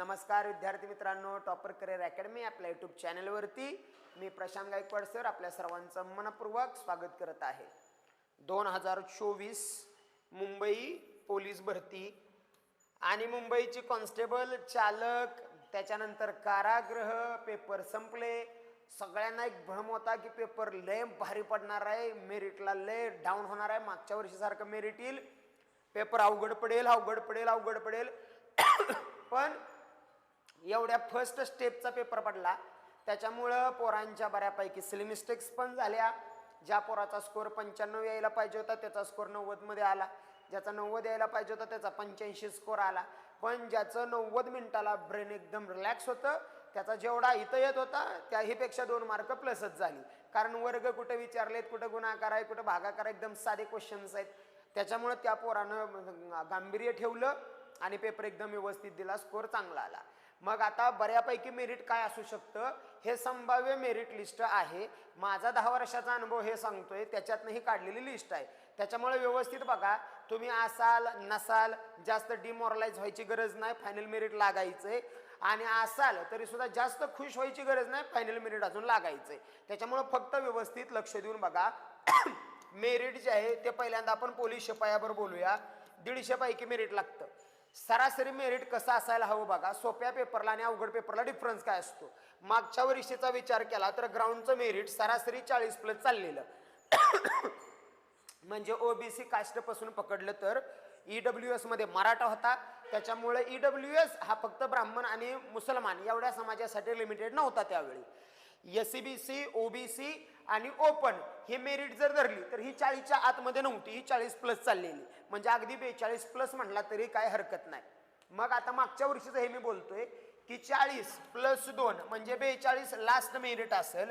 नमस्कार विद्यार्थी मित्रांनो टॉपर करिअर अकॅडमी आपल्या यूट्यूब चॅनलवरती मी प्रशांत गायकवाड सर आपल्या सर्वांचं मनपूर्वक स्वागत करत आहे. दोन हजार चोवीस मुंबई पोलीस भरती आणि मुंबईची कॉन्स्टेबल चालक त्याच्यानंतर कारागृह पेपर संपले. सगळ्यांना एक भ्रम होता की पेपर लय भारी पडणार आहे मेरिटला लय डाऊन होणार आहे मागच्या वर्षीसारखं मेरिट येईल. पेपर अवघड पडेल अवघड पडेल अवघड पडेल. पण एवढ्या फर्स्ट स्टेपचा पेपर पडला. त्याच्यामुळं पोरांच्या बऱ्यापैकी सिली मिस्टेक्स पण झाल्या. ज्या पोराचा स्कोर पंच्याण्णव यायला पाहिजे होता त्याचा स्कोर नव्वदमध्ये आला. ज्याचा नव्वद यायला पाहिजे होता त्याचा पंच्याऐंशी स्कोर आला. पण ज्याचं नव्वद मिनिटाला ब्रेन एकदम रिलॅक्स होतं त्याचा जेवढा इथं येत होता त्याहीपेक्षा दोन मार्क प्लसच झाली. कारण वर्ग कुठं विचारलेत कुठं गुणाकार आहे कुठं भागाकार एकदम साधे क्वेश्चन्स आहेत. त्याच्यामुळं त्या पोरानं गांभीर्य ठेवलं आणि पेपर एकदम व्यवस्थित दिला स्कोर चांगला आला. मग आता बऱ्यापैकी मेरिट काय असू शकतं? हे संभाव्य मेरिट लिस्ट आहे. माझा दहा वर्षाचा अनुभव हे सांगतोय. त्याच्यातनं ही काढलेली लिस्ट आहे. त्याच्यामुळे व्यवस्थित बघा. तुम्ही असाल नसाल जास्त डिमॉरलाइज व्हायची गरज नाही फायनल मेरिट लागायचंय. आणि असाल तरी सुद्धा जास्त खुश व्हायची गरज नाही फायनल मेरिट अजून लागायचंय. त्याच्यामुळं फक्त व्यवस्थित लक्ष देऊन बघा. मेरिट जे आहे ते पहिल्यांदा आपण पोलीस शिपायावर बोलूया. दीडशे पैकी मेरिट लागतं. सरासरी मेरिट कसं असायला हवं बघा? सोप्या पेपरला आणि अवघड पेपरला डिफरन्स काय असतो? मागच्या वर्षीचा विचार केला तर ग्राउंडचं मेरिट सरासरी चाळीस प्लस चाललेलं. म्हणजे ओबीसी कास्टपासून पकडलं तर ईडब्ल्यू डब्ल्यू एसमध्ये मराठा होता. त्याच्यामुळे ईडब्ल्यू एस हा फक्त ब्राह्मण आणि मुसलमान एवढ्या समाजासाठी लिमिटेड नव्हता त्यावेळी. S C B C OBC आणि ओपन हे मेरिट जर धरली तर ही चाळीसच्या आतमध्ये नव्हती ही चाळीस प्लस चाललेली. म्हणजे अगदी बेचाळीस प्लस म्हटला तरी काय हरकत नाही. मग आता मागच्या वर्षीचं हे मी बोलतोय की चाळीस प्लस दोन म्हणजे बेचाळीस लास्ट मेरिट असेल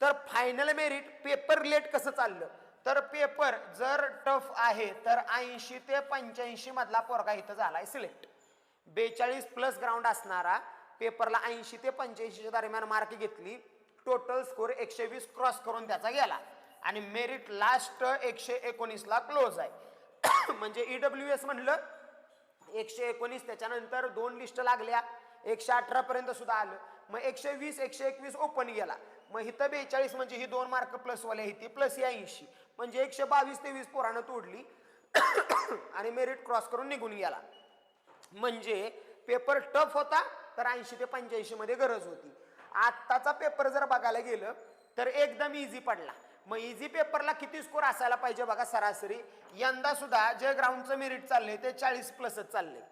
तर फायनल मेरिट पेपर लेट कसं चाललं? तर पेपर जर टफ आहे तर ऐंशी ते पंच्याऐंशी मधला पोरगा इथं झालाय सिलेक्ट बेचाळीस प्लस ग्राउंड असणारा पेपरला ऐंशी ते पंच्याऐंशीच्या दरम्यान मार्क घेतली. टोटल स्कोर एकशे वीस क्रॉस करून त्याचा गेला. आणि मेरिट लास्ट एकशे एकोणीसला क्लोज आहे. म्हणजे ईडब्ल्यू एस म्हणलं एकशे एकोणीस त्याच्यानंतर दोन लिस्ट लागल्या. एकशे अठरापर्यंत सुद्धा आलं. मग एकशे वीस एकशे एकवीस ओपन गेला. मग इथं बेचाळीस म्हणजे ही दोन मार्क प्लस वाले ही प्लस ही ऐंशी. म्हणजे एकशे बावीस ते वीस पोरानं तोडली. आणि मेरिट क्रॉस करून निघून गेला. म्हणजे पेपर टफ होता. तर ऐंशी ते पंच्याऐंशीमध्ये गरज होती. आत्ताचा पेपर जर बघायला गेलं तर एकदम इझी पडला. मग इझी पेपरला किती स्कोर असायला पाहिजे बघा सरासरी? यंदा सुद्धा जे ग्राउंडचं मेरिट चाललंय ते चाळीस प्लसच चाललंय.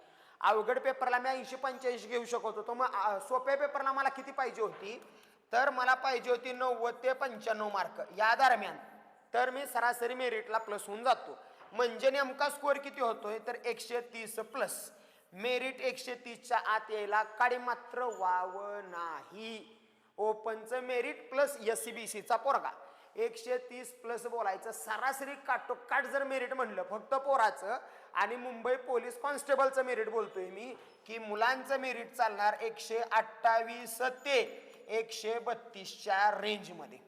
अवघड पेपरला मी ऐंशी पंच्याऐंशी घेऊ शकत. होतो मग सोप्या पेपरला मला किती पाहिजे होती? तर मला पाहिजे होती नव्वद ते पंच्याण्णव मार्क या दरम्यान तर मी सरासरी मेरिटला प्लस होऊन जातो. म्हणजे नेमका स्कोअर किती होतोय? तर एकशे तीस प्लस मेरिट एकशे तीसच्या आत यायला काडी मात्र वाव नाही. ओपनचं merit plus S C B सीचा पोरगा. एकशे तीस प्लस बोलायचं सरासरी काटोकाट जर मेरिट म्हणलं फक्त पोराचं आणि मुंबई पोलीस कॉन्स्टेबलचं मेरिट बोलतोय मी की मुलांचं मेरिट चालणार एकशे अठ्ठावीस ते एकशे बत्तीसच्या रेंजमध्ये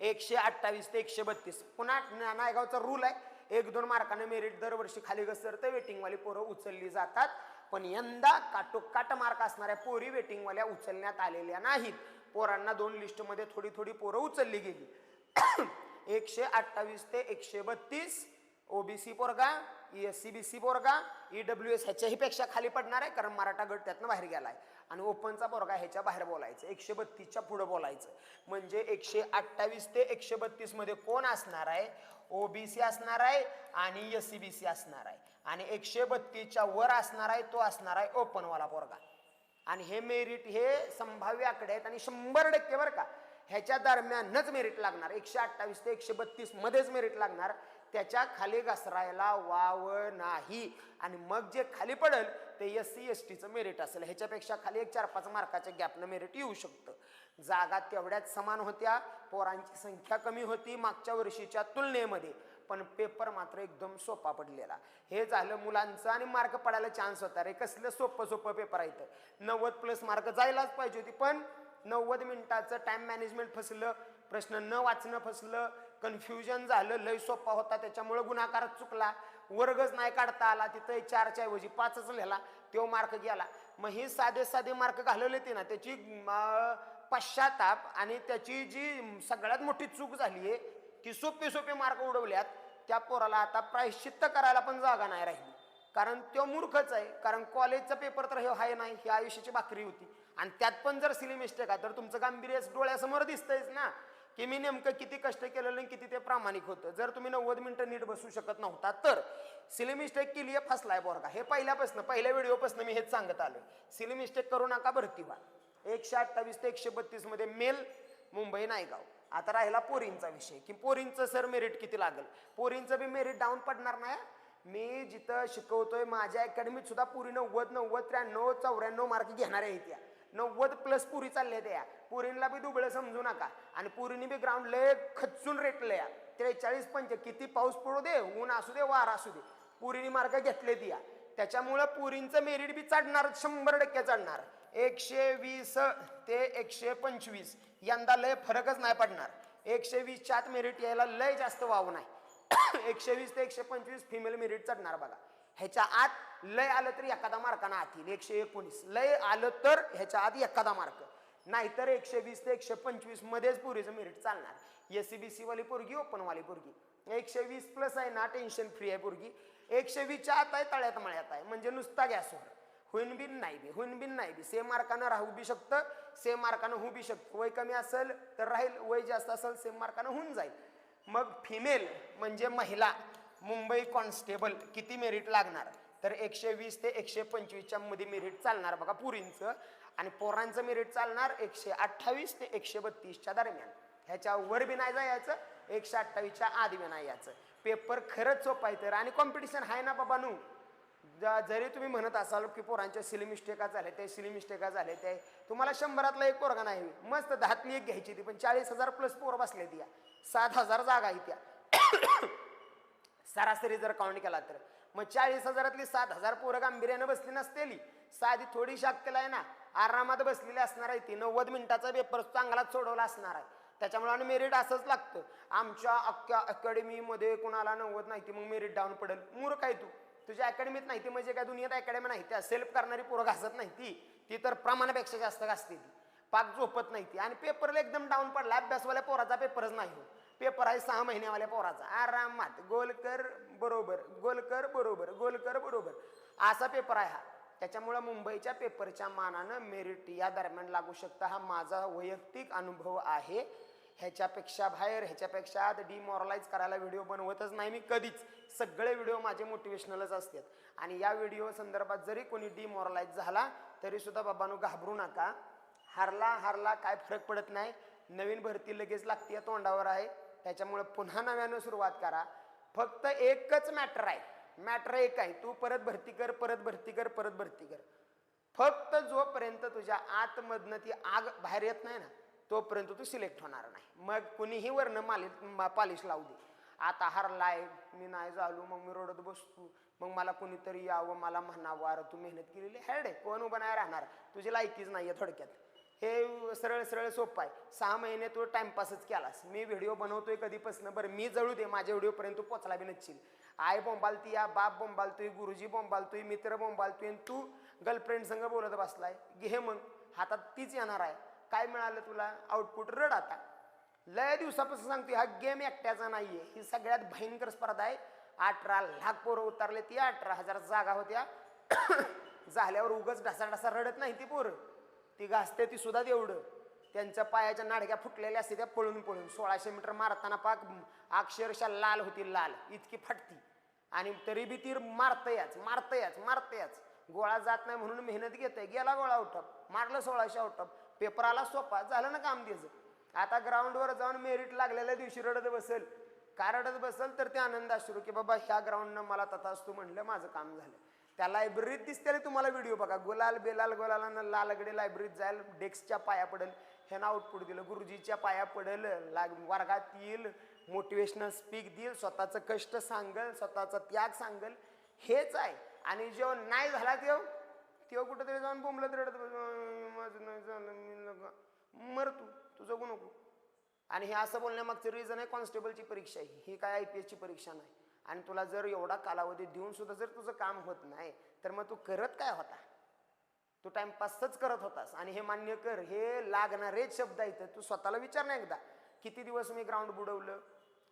एकशे अठ्ठावीस ते एकशे बत्तीस. पुन्हा ना- नायगावचा रूल आहे एक दोन मार्काने मेरिट दरवर्षी खाली घसरतं वेटिंगवाली पोरं उचलली जातात. पण यंदा काटोकाट मार्क असणाऱ्या पोरी वेटिंगवाल्या उचलण्यात आलेल्या नाहीत. पोरांना दोन लिस्टमध्ये थोडी थोडी पोरं उचलली गेली. एकशे अठ्ठावीस ते एकशे बत्तीस. ओबीसी पोरगा एस सी बी सी पोरगा डब्ल्यू एस ह्याच्याही पेक्षा खाली पडणार आहे कारण मराठा गट त्यातनं बाहेर गेलाय. आणि ओपनचा पोरगा ह्याच्या बाहेर बोलायचं एकशे बत्तीसच्या पुढं बोलायचं. म्हणजे एकशे अठ्ठावीस ते एकशे बत्तीसमध्ये कोण असणार आहे? ओबीसी असणार आहे आणि एस सी बी सी असणार आहे. आणि एकशे बत्तीसच्या वर असणार आहे तो असणार आहे ओपनवाला पोरगा. आणि हे मेरिट हे संभाव्य आकडे आहेत आणि शंभर टक्के बरं का ह्याच्या दरम्यानच मेरिट लागणार. एकशे अठ्ठावीस ते एकशे बत्तीस मध्येच मेरिट लागणार. त्याच्याखाली घसरायला वाव नाही. आणि मग जे खाली पडेल ते एस सी एस टीचं मेरिट असेल. ह्याच्यापेक्षा खाली एक चार पाच मार्काच्या गॅपनं मेरिट येऊ शकतं. जागा तेवढ्याच समान होत्या. पोरांची संख्या कमी होती मागच्या वर्षीच्या तुलनेमध्ये. पण पेपर मात्र एकदम सोपा पडलेला. हे झालं मुलांचं आणि मार्क पडायला चान्स होता रे. कसलं सोपं सोपं पेपर आहे तर नव्वद प्लस मार्क जायलाच पाहिजे होती पण नव्वद मिनिटाचं टाईम मॅनेजमेंट फसलं. प्रश्न न वाचणं फसलं. कन्फ्युजन झालं लय सोपा होता त्याच्यामुळे गुणाकार चुकला. वर्गच नाही काढता आला तिथं चारच्या ऐवजी पाचच लिहिला तो मार्क गेला. मग हे साधे साधे मार्क घालवले ते ना त्याची पश्चाताप आणि त्याची जी सगळ्यात मोठी चूक झाली आहे की सोपे सोपे मार्क उडवल्यात त्या पोराला आता प्रायश्चित्त करायला पण जागा नाही राहिली. कारण तो मूर्खच आहे कारण कॉलेजचा पेपर तर हे हाय नाही ही आयुष्याची भाकरी होती. आणि त्यात पण जर सिली मिस्टेक आहे तर तुमचं गांभीर्य डोळ्यासमोर दिसतंयच ना. की मी नेमकं किती कष्ट केलेलं आणि किती ते प्रामाणिक होतं. जर तुम्ही नव्वद मिनिटं नीट बसू शकत नव्हता तर सिली मिस्टेक केली आहे फसलाय बोरगा हे पहिल्यापासून पहिल्या व्हिडिओपासून मी हेच सांगत आलो सिली मिस्टेक करू नका भरती व्हा एकशे अठ्ठावीस ते एकशे बत्तीसमध्ये मेल मुंबई नायगाव. आता राहिला पोरींचा विषय. की पोरींचं सर मेरिट किती लागेल? पोरींचं बी मेरिट डाऊन पडणार नाही मी जिथं शिकवतोय माझ्या अकॅडमीत सुद्धा पुरी नव्वद नव्वद त्र्याण्णव चौऱ्याण्णव मार्क घेणाऱ्या आहेत त्या नव्वद प्लस पुरी चालल्या त्या. पुरींना बी दुबळं समजू नका. आणि पुरीने बी ग्राउंड लय खचून रेटले या त्रेचाळीस पंच किती पाऊस पडू दे ऊन असू दे वारा असू दे. पुरीने मार्ग घेतले या त्याच्यामुळं पुरींचं मेरिट बी चढणार शंभर टक्के चढणार एकशे वीस ते एकशे पंचवीस यंदा लय फरकच नाही पडणार. एकशे वीसच्या आत मेरिट यायला लय जास्त वाव नाही. एकशे वीस ते एकशे पंचवीस फिमेल मेरिट चढणार बघा. ह्याच्या आत लय आलं तर एखादा मार्कानं आत येईल एकशे एकोणीस. लय आलं तर ह्याच्या आत एखादा मार्क. नाहीतर एकशे वीस ते एकशे पंचवीस मध्येच पुरीचं मेरिट चालणार. एस सी बी सी वाली पोरगी ओपनवाली पोरगी. एकशे वीस प्लस आहे ना टेन्शन फ्री आहे पोरगी. एकशे वीसच्या आत आहे तळ्यात मळ्यात आहे. म्हणजे नुसता गॅसवर होईन बिन नाही बी होईन बिन नाही बी. सेम मार्कानं राहू बी शकतं सेम मार्कानं होऊ बी शकतं. वय कमी असेल तर राहील वय जास्त असेल सेम मार्कानं होऊन जाईल. मग फिमेल म्हणजे महिला मुंबई कॉन्स्टेबल किती मेरिट लागणार? तर एकशे वीस ते एकशे पंचवीसच्या मध्ये मेरिट चालणार बघा पुरींचं. आणि पोरांचं मेरिट चालणार एकशे अठ्ठावीस ते एकशे बत्तीसच्या दरम्यान. ह्याच्या वर बी नाही जायचं एकशे अठ्ठावीसच्या आधी बी नाही यायचं. पेपर खरंच सोपं आहे तर. आणि कॉम्पिटिशन आहे ना बाबा नू ज- जरी तुम्ही म्हणत असाल की पोरांच्या सिली मिस्टेका झाले त्या सिली मिस्टेका झाले ते तुम्हाला शंभरातला एक पोरगा नाही. मस्त दहातली एक घ्यायची ती पण चाळीस हजार प्लस पोर बसले त्या सात हजार जागा आहे त्या सरासरी जर काउंट केला तर. मग चाळीस हजारातली सात हजार पोरं गांभीर्यानं बसली नसतेली. साधी थोडी शाक्यला आहे ना आरामात बसलेली असणार आहे ती. नव्वद मिनिटाचा पेपर चांगलाच सोडवला असणार आहे. त्याच्यामुळे आणि मेरिट असंच लागतं. आमच्या अख्ख्या अकॅडमीमध्ये कोणाला नव्वद नाही ती मग मेरिट डाऊन पडेल. मूर्ख आहे तू. तुझ्या अकॅडमीत नाही ती म्हणजे काय दुनियेत अकॅडमी नाही त्या. सेल्फ करणारी पोरं घासत नाही ती. ती तर प्रमाणापेक्षा जास्त घासते ती. पाक झोपत नाही ती. आणि पेपरला एकदम डाऊन पडला. अभ्यासवाल्या पोराचा पेपरच नाही हो. पेपर आहे सहा महिन्यावाल्या पोराचा. आरामात. गोल कर बरोबर. गोल कर बरोबर. गोल कर बरोबर. असा पेपर आहे हा. त्याच्यामुळं मुंबईच्या पेपरच्या मानानं मेरिट या दरम्यान लागू शकतं हा माझा वैयक्तिक अनुभव आहे. ह्याच्यापेक्षा बाहेर ह्याच्यापेक्षा आत डिमॉरलाइज करायला व्हिडिओ बनवतच नाही मी कधीच. सगळे व्हिडिओ माझे मोटिवेशनलच असतात. आणि या व्हिडिओ संदर्भात जरी कोणी डिमॉरलाइज झाला तरी सुद्धा बाबांनो घाबरू नका. हारला हारला काय फरक पडत नाही. नवीन भरती लगेच लागते या तोंडावर आहे. त्याच्यामुळं पुन्हा नव्यानं सुरुवात करा. फक्त एकच मॅटर आहे. मॅटर एक आहे. तू परत भरती कर परत भरती कर परत भरती कर. फक्त जोपर्यंत तुझ्या आतमधनं ती आग बाहेर येत नाही ना तोपर्यंत तू सिलेक्ट होणार नाही. मग कुणीही वर्ण माली पालिश लावू दे. आता हरलाय मी नाही झालो मग मी रोडत बसतो. मग मला कुणीतरी यावं मला म्हणावं अरे तू मेहनत केलेली हॅड आहे. कोण उभं नाही राहणार. तुझी लायकीच नाही आहे थोडक्यात. हे सरळ सरळ सोपं आहे. सहा महिने तू टाइमपासच केलास. मी व्हिडिओ बनवतोय कधीपासून? बरं मी जळू दे. माझ्या व्हिडिओपर्यंत तू पोचला बी नसशील. आई बोंबालती या बाप बोंबालतोय गुरुजी बोंबालतोय मित्र बोंबालतोय आणि तू गर्लफ्रेंड संग बोलत बसलाय. घे मग. हातात तीच येणार आहे. काय मिळालं तुला? आउटपुट रड आता. लय दिवसापासून सांगते हा गेम एकट्याचा नाही आहे ही सगळ्यात भयंकर स्पर्धा आहे. अठरा लाख पोरं उतरले ती अठरा हजार जागा होत्या. झाल्यावर उगच ढसा ढसा रडत नाही ती पोरं. ती घासते ती सुद्धा तेवढं त्यांच्या पायाच्या नाडक्या फुटलेल्या असते त्या पळून पळून. सोळाशे मीटर मारताना पाक अक्षरशः लाल होती लाल. इतकी फटती. आणि तरी बी ती मारतयाच मारतयाच मारतयाच. गोळा जात नाही म्हणून मेहनत घेतय. गेला गोळा आउटअप मारलं सोळाशे आउटअप पेपराला सोपा. झालं ना काम त्याचं. आता ग्राउंडवर जाऊन मेरिट लागलेल्या दिवशी रडत बसेल. का रडत बसेल? तर ते आनंद असू की बाबा ह्या ग्राउंडनं मला तथास्तू म्हणलं माझं काम झालं. त्या लायब्ररीत दिसते तुम्हाला व्हिडिओ बघा. गुलाल बेलाल गोलाला लालगडे लायब्ररीत जाईल डेस्कच्या पाया पडेल ह्यानं आउटपुट दिलं. गुरुजीच्या पाया पडेल लाग वर्गात येईल मोटिवेशनल स्पीक देईल स्वतःचं कष्ट सांगल स्वतःचा त्याग सांगल. हेच आहे. आणि जेव्हा नाही झाला तेव्हा तेव्हा कुठंतरी जाऊन बोंबलत रडत माझं नाही झालं मी मर तू तू जगू नको. आणि हे असं बोलण्यामागचं रिझन आहे कॉन्स्टेबलची परीक्षा आहे. ही काय आय पी एसची परीक्षा नाही. आणि तुला जर एवढा कालावधी देऊन सुद्धा जर तुझं काम होत नाही तर मग तू करत काय होता? तू टाइमपासच करत होतास. आणि हे मान्य कर हे लागणारेच शब्द आहेत तू स्वतःला विचार नाही एकदा. किती दिवस मी ग्राउंड बुडवलं?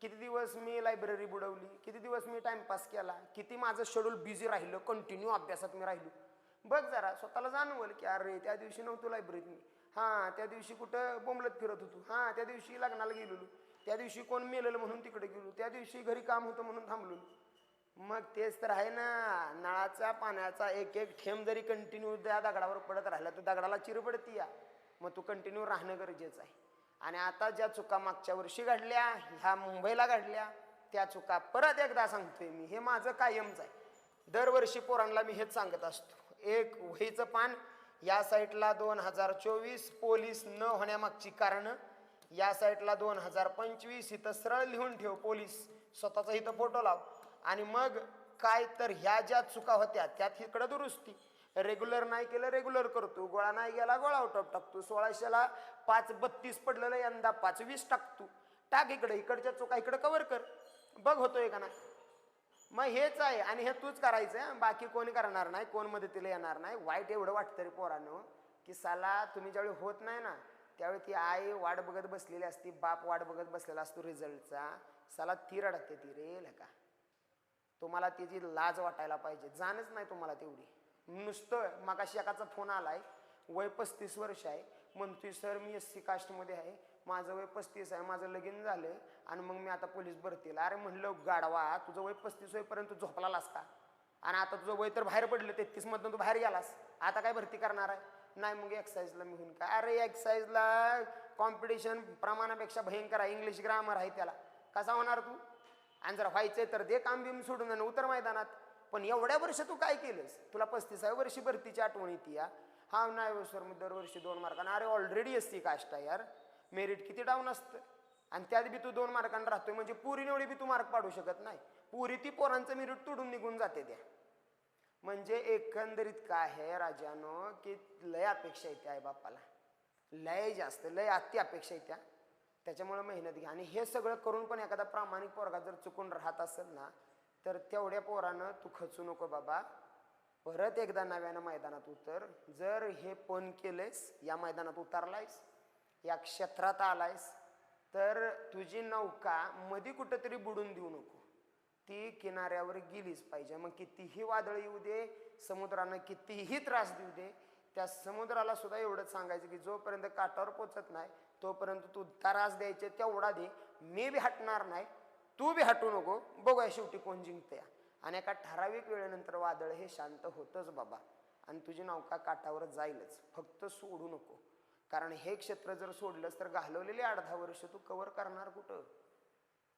किती दिवस मी लायब्ररी बुडवली? किती दिवस मी टाइमपास केला? किती माझं शेड्यूल बिझी राहिलं? कंटिन्यू अभ्यासात मी राहिलो. बघ जरा स्वतःला जाणवल की अरे त्या दिवशी नव्हतो लायब्ररीत मी. हां त्या दिवशी कुठं बोंबलत फिरत होतो. हां त्या दिवशी लग्नाला गेलेलो. त्या दिवशी कोण मेलेलं म्हणून तिकडे गेलो. त्या दिवशी घरी काम होतं म्हणून थांबलो. मग तेच तर आहे ना नळाचा पाण्याचा एक एक थेंब जरी कंटिन्यू त्या दगडावर पडत राहिला तर दगडाला चिर पडती या. मग तू कंटिन्यू राहणं गरजेचं आहे. आणि आता ज्या चुका मागच्या वर्षी घडल्या ह्या मुंबईला घडल्या त्या चुका परत एकदा सांगतोय मी. हे माझं कायमच आहे. दरवर्षी पोरांना मी हेच सांगत असतो. एक वहीचं पान या साईटला दोन हजार चोवीस पोलीस न होण्यामागची कारणं या साईडला दोन हजार पंचवीस इथं सरळ लिहून ठेव पोलीस. स्वतःचा इथं फोटो लाव. आणि मग काय तर ह्या ज्या चुका होत्या त्यात इकडं दुरुस्ती. रेग्युलर नाही केलं रेग्युलर करतो. गोळा नाही गेला गोळा आउट टाकतो. सोळाशेला पाच बत्तीस पडलेलं यंदा पाच वीस टाकतो. टाक इकडे इकडच्या चुका इकडं कवर कर. बघ होतोय का नाही. मग हेच आहे. आणि हे तूच करायचं बाकी कोणी करणार नाही कोण मदतीला येणार नाही. वाईट एवढं वाटतं रे पोरांनो की साला तुम्ही ज्यावेळी होत नाही ना त्यावेळी ती आई वाट बघत बसलेली असती बाप वाट बघत बसलेला असतो रिझल्टचा साला ती रडते ती रे लका. तुम्हाला त्याची लाज वाटायला पाहिजे जाणच नाही तुम्हाला तेवढी. नुसतं मागाशी एकाचा फोन आलाय वय पस्तीस वर्ष आहे. म्हणतोय सर मी एस सी कास्टमध्ये आहे. माझं वय पस्तीस आहे माझं लगीन झालं आणि मग मी आता पोलीस भरतीला. अरे म्हणलं गाडवा तुझं वय पस्तीस होईपर्यंत झोपलालास का? आणि आता तुझं वय तर बाहेर पडलं तेहतीसमधनं तू बाहेर गेलास. आता काय भरती करणार आहे? नाही मग एक्सरसाइजला मी होईन काय? अरे एक्सरसाइजला कॉम्पिटिशन प्रमाणापेक्षा भयंकर आहे. इंग्लिश ग्रामर आहे त्याला. कसा होणार तू? आणि जर व्हायचंय तर दे काम बिम सोडून आणि उतर मैदानात. पण एवढ्या वर्ष तू काय केलंस? तुला पस्तीसाव्या वर्षी भरतीची आठवण येते या. हा नाही हो, सर मग दरवर्षी दोन मार्कांना अरे ऑलरेडी असती कास्ट आहे यार. मेरिट किती डाऊन असतं? आणि त्यात बी तू दोन मार्कांना राहतोय. म्हणजे पुरी एवढी बी तू मार्क पाडू शकत नाही. पुरी ती पोरांचं मेरिट तोडून निघून जाते त्या म्हणजे एकंदरीत काय आहे राजानो की लय अपेक्षा येते आई बापाला लय जास्त लय अति अपेक्षा येत्या. त्याच्यामुळे मेहनत घ्या. आणि हे सगळं करून पण एखादा प्रामाणिक पोरगा जर चुकून राहत असेल ना तर तेवढ्या पोरानं तू खचू नको बाबा. परत एकदा नव्यानं मैदानात उतर. जर हे पण केलेस या मैदानात उतरलायस या क्षेत्रात आलायस तर तुझी नौका मध्ये कुठंतरी बुडून देऊ नको. ती किनाऱ्यावर गेलीच पाहिजे. मग कितीही वादळ येऊ दे समुद्रानं कितीही त्रास देऊ दे त्या समुद्राला सुद्धा एवढंच सांगायचं की जोपर्यंत काठावर पोचत नाही तोपर्यंत तू त्रास द्यायचे तेवढा दे. मी बी हटणार नाही तू बी हटू नको. बघूया शेवटी कोण जिंकते. आणि एका ठराविक वेळेनंतर वादळ हे शांत होतंच बाबा. आणि तुझी नौका काठावर जाईलच. फक्त सोडू नको. कारण हे क्षेत्र जर सोडलंस तर घालवलेली अर्धा वर्ष तू कव्हर करणार कुठं?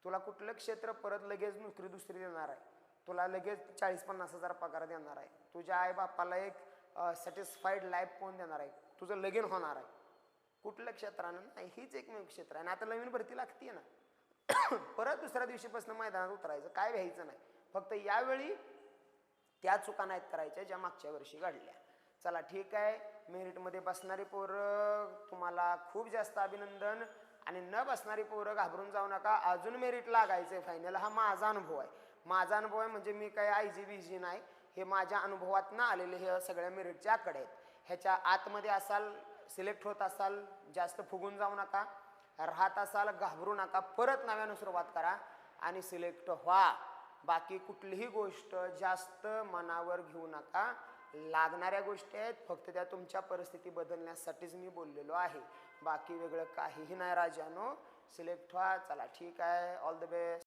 तुला कुठलं क्षेत्र परत लगेच नोकरी दुसरी देणार आहे? तुला लगेच चाळीस पन्नास हजार पगार देणार आहे. तुझ्या आईबापाला एक सॅटिस्फाईड लाईफ कोण देणार आहे? तुझं लगीन होणार आहे. कुठलं क्षेत्रानं नाही हीच एकमेव क्षेत्र आहे. आणि आता नवीन भरती लागते ना. परत दुसऱ्या दिवशीपासून मैदानात उतरायचं काय व्हायचं नाही. फक्त यावेळी त्या चुका नाहीत करायच्या ज्या मागच्या वर्षी घडल्या. चला ठीक आहे. मेरिटमध्ये बसणारी पोरं तुम्हाला खूप जास्त अभिनंदन. आणि न बसणारी पोरं घाबरून जाऊ नका. अजून मेरिट लागायचं आहे फायनल हा माझा अनुभव आहे. माझा अनुभव आहे म्हणजे मी काही आय जी बी जी नाही. हे माझ्या अनुभवातनं आलेले हे सगळ्या मेरिटच्या आकडे आहेत. ह्याच्या आतमध्ये असाल सिलेक्ट होत असाल जास्त फुगून जाऊ नका. राहत असाल घाबरू नका. परत नव्यानं सुरुवात करा आणि सिलेक्ट व्हा. बाकी कुठलीही गोष्ट जास्त मनावर घेऊ नका. लागणाऱ्या गोष्टी आहेत. फक्त त्या तुमच्या परिस्थिती बदलण्यासाठीच मी बोललेलो आहे. बाकी वेगळं काहीही नाही राजानो. सिलेक्ट व्हा चला ठीक आहे. All the best